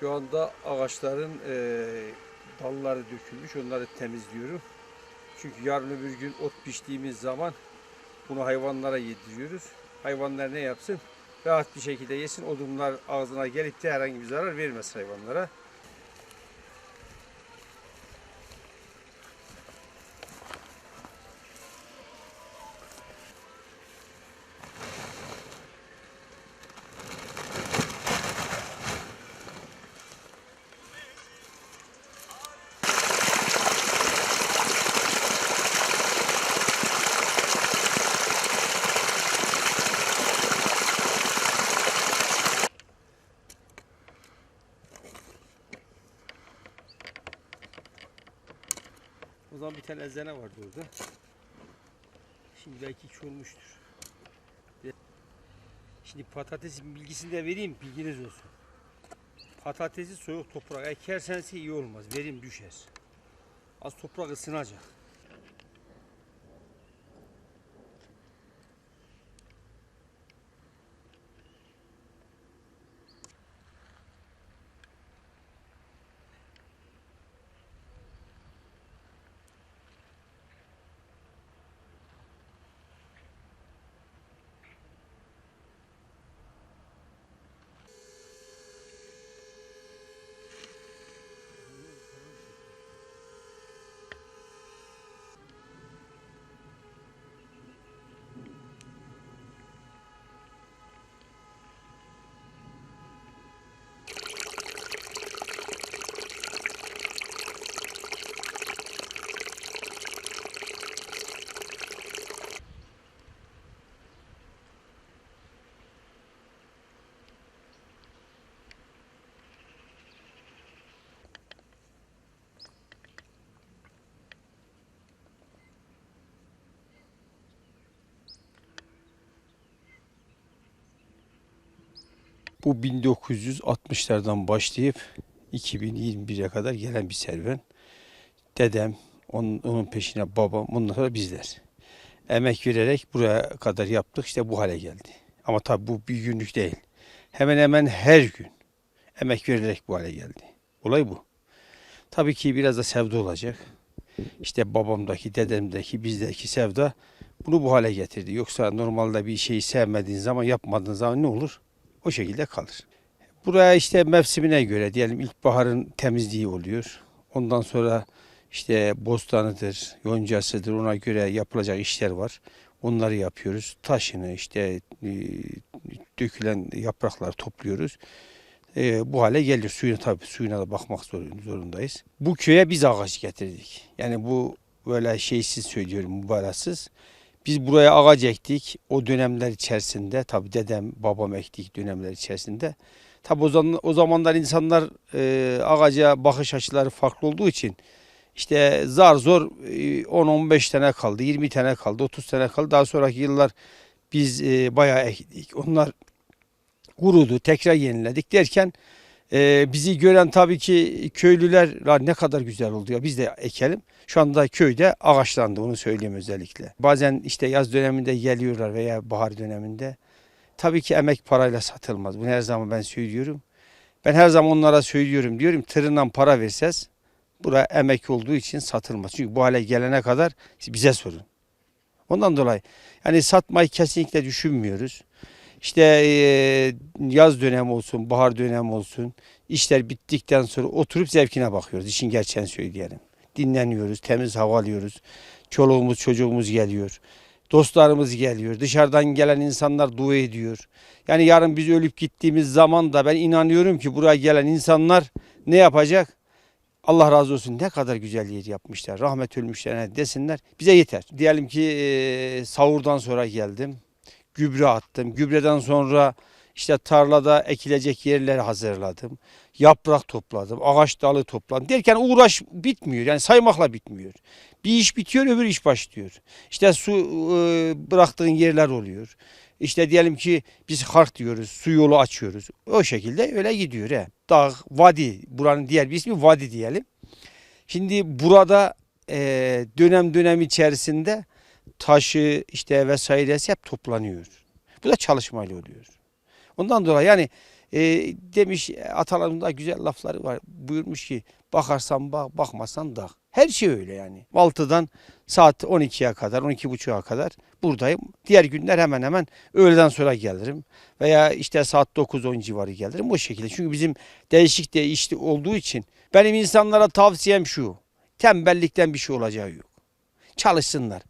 Şu anda ağaçların eee, dalları dökülmüş. Onları temizliyorum. Çünkü yarın öbür gün ot biçtiğimiz zaman bunu hayvanlara yediriyoruz. Hayvanlar ne yapsın? Rahat bir şekilde yesin. Odunlar ağzına gelip de herhangi bir zarar vermesin hayvanlara. O zaman bir tane ezene vardı orada. Şimdi belki iki olmuştur. Şimdi patatesin bilgisini de vereyim, bilginiz olsun. Patatesi soğuk toprak ekerseniz iyi olmaz, verim düşer. Az toprak ısınacak. Bu 1960'lardan başlayıp 2021'e kadar gelen bir serüven. Dedem, onun, onun peşine babam, bundan sonra bizler. Emek vererek buraya kadar yaptık işte bu hale geldi. Ama tabii bu bir günlük değil. Hemen hemen her gün emek verilerek bu hale geldi. Olay bu. Tabii ki biraz da sevda olacak. İşte babamdaki, dedemdeki, bizdeki sevda bunu bu hale getirdi. Yoksa normalde bir şeyi sevmediğin zaman, yapmadığın zaman ne olur? O şekilde kalır. Buraya işte mevsimine göre diyelim ilkbaharın temizliği oluyor. Ondan sonra işte bostanıdır, yoncasıdır ona göre yapılacak işler var. Onları yapıyoruz. Taşını işte e, dökülen yaprakları topluyoruz. E, bu hale geliyor. Suyuna tabii suyuna da bakmak zorun- zorundayız. Bu köye biz ağaç getirdik. Yani bu böyle şeysiz söylüyorum mübarasız. Biz buraya ağaç ektik. O dönemler içerisinde tabii dedem babam ektik dönemler içerisinde. Tabii o, zaman, o zamanlar insanlar e, ağaca bakış açıları farklı olduğu için işte zar zor e, 10-15 tane kaldı, 20 tane kaldı, 30 tane kaldı. Daha sonraki yıllar biz e, bayağı ektik. Onlar kurudu, tekrar yeniledik derken e, bizi gören tabii ki köylüler "Lan ne kadar güzel oldu ya biz de ekelim. Şu anda köyde ağaçlandı onu söyleyeyim özellikle. Bazen işte yaz döneminde geliyorlar veya bahar döneminde. Tabii ki emek parayla satılmaz. Bunu her zaman ben söylüyorum. Ben her zaman onlara söylüyorum. Diyorum tırından para verseniz bura emek olduğu için satılmaz. Çünkü bu hale gelene kadar bize sorun. Ondan dolayı yani satmayı kesinlikle düşünmüyoruz. İşte yaz dönemi olsun, bahar dönemi olsun. işler bittikten sonra oturup zevkine bakıyoruz. İşin gerçeğini söyleyelim. Dinleniyoruz, temiz hava alıyoruz. Çoluğumuz, çocuğumuz geliyor. Dostlarımız geliyor. Dışarıdan gelen insanlar dua ediyor. Yani yarın biz ölüp gittiğimiz zaman da ben inanıyorum ki buraya gelen insanlar ne yapacak? Allah razı olsun ne kadar güzel yer yapmışlar. Rahmet ölmüşlerine desinler. Bize yeter. Diyelim ki eee sahurdan sonra geldim gübre attım. Gübreden sonra işte tarlada ekilecek yerleri hazırladım. Yaprak topladım, ağaç dalı topladım. Derken uğraş bitmiyor. Yani saymakla bitmiyor. Bir iş bitiyor, öbür iş başlıyor. İşte su e, bıraktığın yerler oluyor. İşte diyelim ki biz hark diyoruz, su yolu açıyoruz. O şekilde öyle gidiyor. He. Dağ, vadi, buranın diğer bir ismi vadi diyelim. Şimdi burada e, dönem dönem içerisinde taşı işte vesairesi hep toplanıyor. Bu da çalışmayla oluyor. Ondan dolayı yani E, demiş atalarımda güzel lafları var. Buyurmuş ki bakarsan bak bakmasan da. Her şey öyle yani. 6'dan saat 12'ye kadar 12.30'a kadar buradayım. Diğer günler hemen hemen öğleden sonra gelirim. Veya işte saat 9-10 civarı gelirim o şekilde. Çünkü bizim değişik de işte olduğu için benim insanlara tavsiyem şu. Tembellikten bir şey olacağı yok. Çalışsınlar.